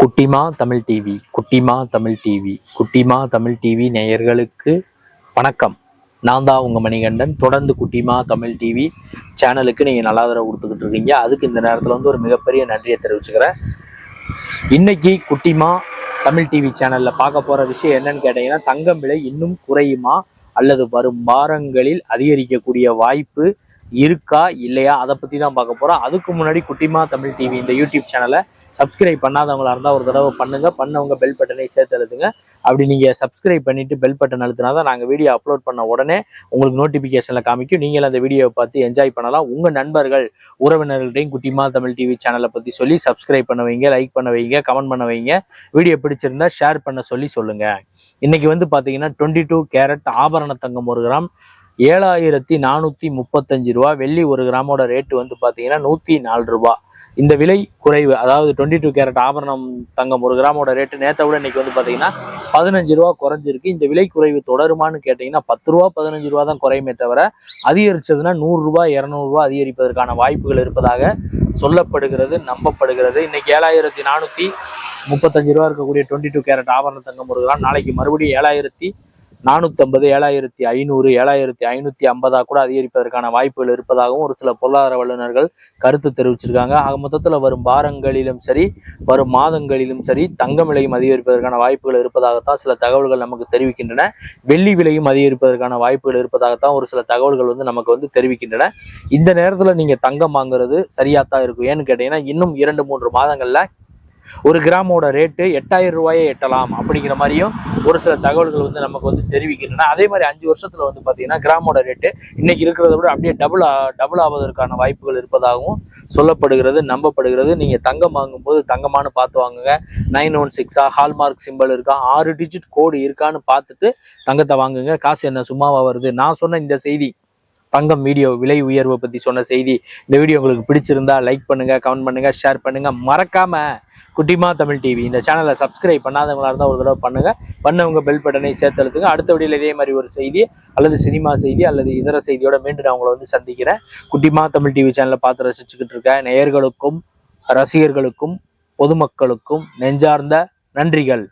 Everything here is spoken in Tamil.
குட்டிமா தமிழ் டிவி குட்டிமா தமிழ் டிவி குட்டிமா தமிழ் டிவி நேயர்களுக்கு வணக்கம். நான் தான் உங்கள் மணிகண்டன். தொடர்ந்து குட்டிமா தமிழ் டிவி சேனலுக்கு நீங்கள் நல்லா ஆதரவு கொடுத்துக்கிட்டு இருக்கீங்க. அதுக்கு இந்த நேரத்தில் வந்து ஒரு மிகப்பெரிய நன்றியை தெரிவிச்சுக்கிறேன். இன்னைக்கு குட்டிமா தமிழ் டிவி சேனலில் பார்க்க போகிற விஷயம் என்னன்னு கேட்டிங்கன்னா தங்கம் விலை இன்னும் குறையுமா? அல்லது வரும் வாரங்களில் அதிகரிக்கக்கூடிய வாய்ப்பு இருக்கா? இல்லையா? அதை பற்றி தான் பார்க்க போகிறோம் அதுக்கு முன்னாடி குட்டிமா தமிழ் டிவி இந்த யூடியூப் சேனலை சப்ஸ்கிரைப் பண்ணாதவங்களா இருந்தால் ஒரு தடவை பண்ணுங்க. பண்ணவங்க பெல் பட்டனை சேர்த்து அழுத்துங்க அப்படி நீங்கள் சப்ஸ்கிரைப் பண்ணிட்டு பெல் பட்டன் அழுத்தினா தான் நாங்கள் வீடியோ அப்லோட் பண்ண உடனே உங்களுக்கு நோட்டிஃபிகேஷனில் காமிக்கும். நீங்கள் அந்த வீடியோவை பார்த்து என்ஜாய் பண்ணலாம். உங்கள் நண்பர்கள் உறவினர்கள்டையும் குட்டிமா தமிழ் டிவி சேனலை பற்றி சொல்லி சப்ஸ்கிரைப் பண்ண வைங்க லைக் பண்ண வைங்க கமெண்ட் பண்ண வைங்க. வீடியோ பிடிச்சிருந்தா ஷேர் பண்ண சொல்லி சொல்லுங்க. இன்னைக்கு வந்து பார்த்தீங்கன்னா டுவெண்ட்டி டூ கேரட் ஆபரண தங்கம் ஒரு கிராம் ஏழாயிரத்தி நானூற்றி முப்பத்தஞ்சு ரூபா. வெள்ளி ஒரு கிராமோட ரேட்டு வந்து பார்த்தீங்கன்னா நூற்றி நாலு ரூபா. இந்த விலை குறைவு அதாவது டுவெண்ட்டி டூ கேரட் ஆபரணம் தங்கம் ஒரு கிராமோட ரேட்டு நேற்றை விட இன்னைக்கு வந்து பார்த்தீங்கன்னா பதினஞ்சு ரூபா குறைஞ்சிருக்கு. இந்த விலை குறைவு தொடருமான்னு கேட்டிங்கன்னா பத்து ரூபா பதினஞ்சு ரூபா தான் குறையுமே தவிர அதிகரிச்சதுன்னா நூறுரூவா இரநூறுவா அதிகரிப்பதற்கான வாய்ப்புகள் இருப்பதாக சொல்லப்படுகிறது நம்பப்படுகிறது. இன்னைக்கு ஏழாயிரத்தி நானூற்றி முப்பத்தஞ்சு ரூபா இருக்கக்கூடிய டுவெண்ட்டி டூ கேரட் ஆபரண தங்கம் ஒரு கிராம். நாளைக்கு மறுபடியும் ஏழாயிரத்தி நானூற்றம்பது ஏழாயிரத்தி ஐநூறு ஏழாயிரத்தி ஐநூற்றி ஐம்பதா கூட அதிகரிப்பதற்கான வாய்ப்புகள் இருப்பதாகவும் ஒரு சில பொருளாதார வல்லுநர்கள் கருத்து தெரிவிச்சிருக்காங்க. ஆக மொத்தத்தில் வரும் வாரங்களிலும் சரி வரும் மாதங்களிலும் சரி தங்கம் விலையும் அதிகரிப்பதற்கான வாய்ப்புகள் இருப்பதாகத்தான் சில தகவல்கள் நமக்கு தெரிவிக்கின்றன. வெள்ளி விலையும் அதிகரிப்பதற்கான வாய்ப்புகள் இருப்பதாகத்தான் ஒரு சில தகவல்கள் வந்து நமக்கு வந்து தெரிவிக்கின்றன. இந்த நேரத்தில் நீங்கள் தங்கம் வாங்குறது சரியாத்தான் இருக்கும். ஏன்னு கேட்டீங்கன்னா இன்னும் இரண்டு மூன்று மாதங்களில் ஒரு கிராமோட ரேட்டு எட்டாயிரம் ரூபாயை எட்டலாம் அப்படிங்கிற மாதிரியும் ஒரு சில தகவல்கள் வந்து நமக்கு வந்து தெரிவிக்கின்றன. அதே மாதிரி அஞ்சு வருஷத்துல வந்து பார்த்தீங்கன்னா கிராமோட ரேட்டு இன்னைக்கு இருக்கிறத விட அப்படியே டபுள் டபுள் ஆவதற்கான வாய்ப்புகள் இருப்பதாகவும் சொல்லப்படுகிறது நம்பப்படுகிறது. நீங்கள் தங்கம் வாங்கும்போது தங்கமானு பார்த்து வாங்குங்க. நைன் ஒன் சிக்ஸா ஹால்மார்க் சிம்பிள் இருக்கா ஆறு டிஜிட் கோடு இருக்கான்னு பார்த்துட்டு தங்கத்தை வாங்குங்க. காசு என்ன சும்மாவா வருது? நான் சொன்ன இந்த செய்தி தங்கம் வீடியோ விலை உயர்வை பற்றி சொன்ன செய்தி இந்த வீடியோ உங்களுக்கு பிடிச்சிருந்தா லைக் பண்ணுங்க கமெண்ட் பண்ணுங்கள் ஷேர் பண்ணுங்கள் மறக்காமல் குட்டிமா தமிழ் டிவி இந்த சேனலை சப்ஸ்கிரைப் பண்ணாதவங்களா இருந்தால் ஒரு தடவை பண்ணுங்க. பண்ணவங்க பெல் பட்டனை சேர்த்தெழுத்துங்க அடுத்த வழியில் இதே மாதிரி ஒரு செய்தி அல்லது சினிமா செய்தி அல்லது இதர செய்தியோட மீண்டும் நான் உங்களை வந்து சந்திக்கிறேன். குட்டிமா தமிழ் டிவி சேனலை பார்த்து ரசிச்சுக்கிட்டு இருக்க நேயர்களுக்கும் ரசிகர்களுக்கும் பொதுமக்களுக்கும் நெஞ்சார்ந்த நன்றிகள்.